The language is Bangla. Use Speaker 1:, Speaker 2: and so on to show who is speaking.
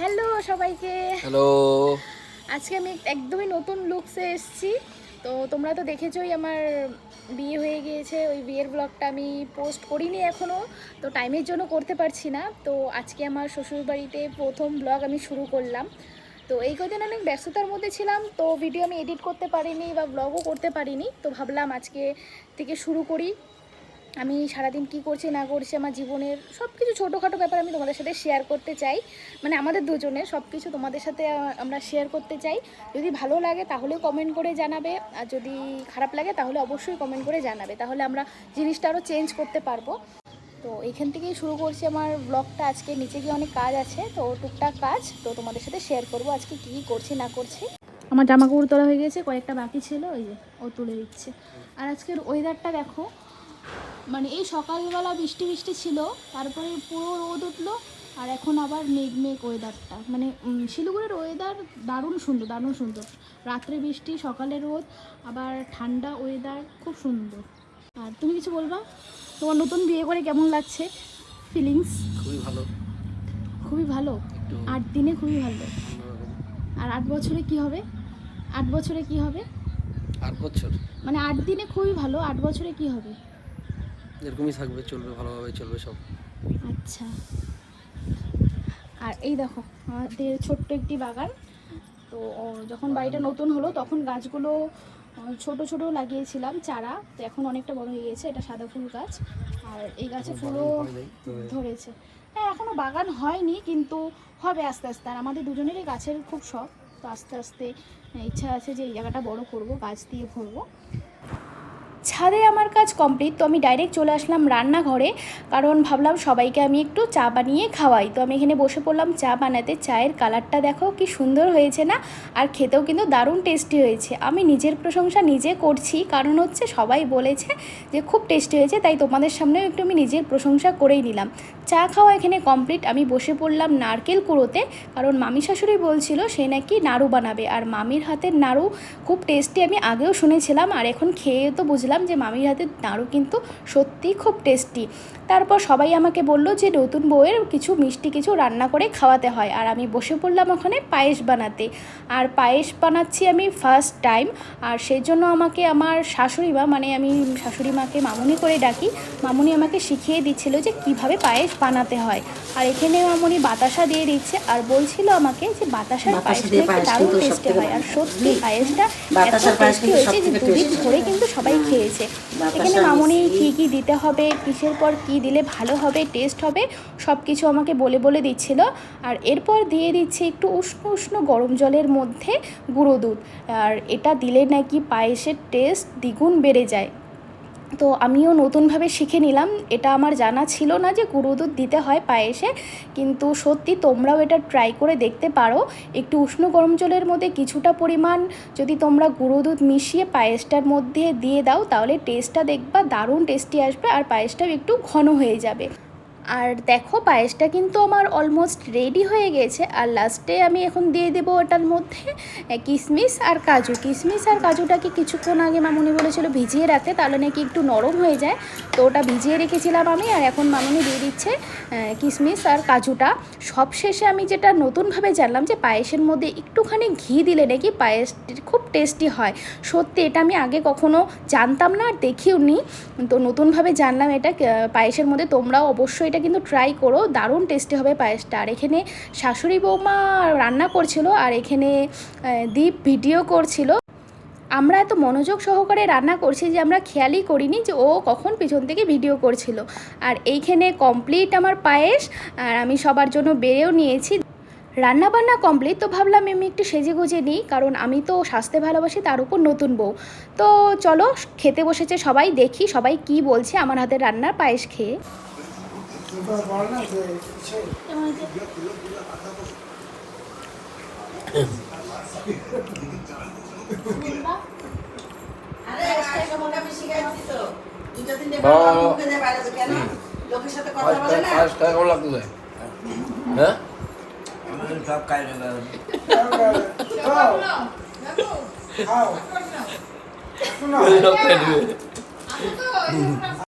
Speaker 1: হ্যালো সবাইকে।
Speaker 2: হ্যালো।
Speaker 1: আজকে আমি একদমই নতুন লুকসে এসেছি। তো তোমরা তো দেখেছোই আমার বিয়ে হয়ে গিয়েছে ওই বিয়ের ব্লগটা আমি পোস্ট করিনি এখনও তো টাইমের জন্য করতে পারছি না। তো আজকে আমার শ্বশুরবাড়িতে প্রথম ব্লগ আমি শুরু করলাম। তো এই কদিন অনেক ব্যস্ততার মধ্যে ছিলাম তো ভিডিও আমি এডিট করতে পারিনি বা ব্লগও করতে পারিনি। তো ভাবলাম আজকে থেকে শুরু করি। আমি সারাদিন কি করছি, না করছি, আমার জীবনের সব কিছু ছোটোখাটো ব্যাপার আমি তোমাদের সাথে শেয়ার করতে চাই। মানে আমাদের দুজনের সব কিছু তোমাদের সাথে আমরা শেয়ার করতে চাই। যদি ভালো লাগে তাহলে কমেন্ট করে জানাবে, আর যদি খারাপ লাগে তাহলে অবশ্যই কমেন্ট করে জানাবে। তাহলে আমরা জিনিসটা আরও চেঞ্জ করতে পারব। তো এখান থেকেই শুরু করছি আমার ব্লগটা আজকে নিচে গিয়ে অনেক কাজ আছে, তো টুকটাক কাজ। তো তোমাদের সাথে শেয়ার করব আজকে কী করছি, না করছি। আমার জামা কাপড় তোলা হয়ে গেছে, কয়েকটা বাকি ছিল, ওই যে ও তুলে দিচ্ছে। আর আজকের ওয়েদারটা দেখো মানে এই সকালবেলা বৃষ্টি বৃষ্টি ছিল তারপরে পুরো রোদ উঠল আর এখন আবার মেঘ মেঘ ওয়েদারটা মানে শিলিগুড়ির ওয়েদার দারুণ সুন্দর দারুণ সুন্দর। রাত্রে বৃষ্টি সকালে রোদ আবার ঠান্ডা ওয়েদার খুব সুন্দর। আর তুমি কিছু বলবা? তোমার নতুন বিয়ে করে কেমন লাগছে? ফিলিংস
Speaker 2: খুবই ভালো।
Speaker 1: খুবই ভালো? আট দিনে খুবই ভালো। আর আট বছরে কি হবে? আট বছরে কি হবে?
Speaker 2: আট বছর।
Speaker 1: মানে আট দিনে খুবই ভালো আট বছরে কি হবে?
Speaker 2: এরকমই থাকবে চলবে ভালোভাবে চলবে সব।
Speaker 1: আচ্ছা। আর এই দেখো আমাদের ছোট্ট একটি বাগান। তো যখন বাড়িটা নতুন হলো তখন গাছগুলো ছোট ছোট লাগিয়েছিলাম চারা। তো এখন অনেকটা বড় হয়ে গেছে এটা সাদা ফুল গাছ। আর এই গাছে ফুলও ধরেছে। হ্যাঁ এখনও বাগান হয়নি কিন্তু হবে আস্তে আস্তে। আর আমাদের দুজনেরই গাছের খুব শখ। তো আস্তে আস্তে ইচ্ছা আছে যে এই জায়গাটা বড় করব গাছ দিয়ে ভরবো। ছাদে আমার কাজ কমপ্লিট তো আমি ডাইরেক্ট চলে আসলাম রান্নাঘরে, কারণ ভাবলাম সবাইকে আমি একটু চা বানিয়ে খাওয়াই। তো আমি এখানে বসে পড়লাম চা বানাতে, চায়ের কালারটা দেখো কি সুন্দর হয়েছে না? আর খেতেও কিন্তু দারুণ টেস্টি হয়েছে। আমি নিজের প্রশংসা নিজে করছি, কারণ হচ্ছে সবাই বলেছে যে খুব টেস্টি হয়েছে, তাই তোমাদের সামনেও একটু আমি নিজের প্রশংসা করেই নিলাম। চা খাওয়া এখানে কমপ্লিট আমি বসে পড়লাম নারকেল কুড়োতে, কারণ মামি শাশুড়ি বলছিল সে নাকি নাড়ু বানাবে। আর মামির হাতের নাড়ু খুব টেস্টি আমি আগেও শুনেছিলাম, আর এখন খেয়ে তো বুঝলাম যে মামির হাতের নাড়ু কিন্তু সত্যি খুব টেস্টি তারপর সবাই আমাকে বলল যে নতুন বউয়ের কিছু মিষ্টি কিছু রান্না করে খাওয়াতে হয়। আর আমি বসে পড়লাম ওখানে পায়েস বানাতে। আর পায়েস বানাচ্ছি আমি ফার্স্ট টাইম আর সেই জন্য আমাকে আমার শাশুড়ি মা মানে আমি শাশুড়ি মাকে মামুনি করে ডাকি মামুনি আমাকে শিখিয়ে দিচ্ছিল যে কীভাবে পায়েস বানাতে হয়। আর এখানে মামুনি বাতাসা দিয়ে দিচ্ছে আর বলছিল আমাকে যে বাতাসার
Speaker 3: বাতাসা
Speaker 1: পায়েস
Speaker 3: দিয়ে
Speaker 1: দারুণ টেস্টি হয়। আর সত্যি পায়েসটা এত টেস্টি হয়েছে যে দুদিন ধরে কিন্তু সবাই খেয়েছে। এখানে মামুনি কী কী দিতে হবে কিসের পর কি দিলে ভালো হবে টেস্ট হবে সব কিছু আমাকে বলে বলে দিচ্ছিল। আর এরপর দিয়ে দিচ্ছে একটু উষ্ণ উষ্ণ গরম জলের মধ্যে গুঁড়ো দুধ। আর এটা দিলে নাকি পায়েসের টেস্ট দ্বিগুণ বেড়ে যায়। তো আমিও নতুনভাবে শিখে নিলাম। এটা আমার জানা ছিল না যে গুঁড়ো দুধ দিতে হয় পায়েসে, কিন্তু সত্যি তোমরাও এটা ট্রাই করে দেখতে পারো। একটু উষ্ণ গরম জলের মধ্যে কিছুটা পরিমাণ যদি তোমরা গুঁড়ো দুধ মিশিয়ে পায়েসটার মধ্যে দিয়ে দাও, তাহলে টেস্টটা দেখবা, দারুণ টেস্টি আসবে আর পায়েসটাও একটু ঘন হয়ে যাবে। আর দেখো, পায়েসটা কিন্তু আমার অলমোস্ট রেডি হয়ে গেছে। আর লাস্টে আমি এখন দিয়ে দেবো ওটার মধ্যে কিশমিশ আর কাজু। কিশমিশ আর কাজুটাকে কিছুক্ষণ আগে মামুনি বলেছিল ভিজিয়ে রাখতে, তাহলে নাকি একটু নরম হয়ে যায়। তো ওটা ভিজিয়ে রেখেছিলাম আমি, আর এখন মামুনি দিয়ে দিচ্ছে কিশমিশ আর কাজুটা। সব শেষে আমি যেটা নতুনভাবে জানলাম যে পায়েসের মধ্যে একটুখানি ঘি দিলে নাকি পায়েস খুব টেস্টি হয়। সত্যি এটা আমি আগে কখনো জানতাম না আর দেখিও নি তো নতুনভাবে জানলাম এটা পায়েসের মধ্যে, তোমরাও অবশ্যই এটা কিন্তু ট্রাই করো, দারুণ টেস্টি হবে পায়েসটা। আর এখানে শাশুড়ি বৌমা রান্না করছিল আর এখানে দীপ ভিডিও করছিল। আমরা এত মনোযোগ সহকারে রান্না করছি যে আমরা খেয়ালই করিনি যে ও কখন পিছন থেকে ভিডিও করছিল। আর এইখানে কমপ্লিট আমার পায়েস, আর আমি সবার জন্য বেড়েও নিয়েছি। রান্না বান্না কমপ্লিট তো ভাবলাম আমি একটু সেজে গুজে নিই, কারণ আমি তো স্বাস্থ্যে ভালোবাসি, তার উপর নতুন বউ। তো চলো, খেতে বসেছে সবাই, দেখি সবাই কি বলছে আমার হাতের রান্নার পায়েস খেয়ে।
Speaker 2: হ্যাঁ সব খেয়ে নেবে।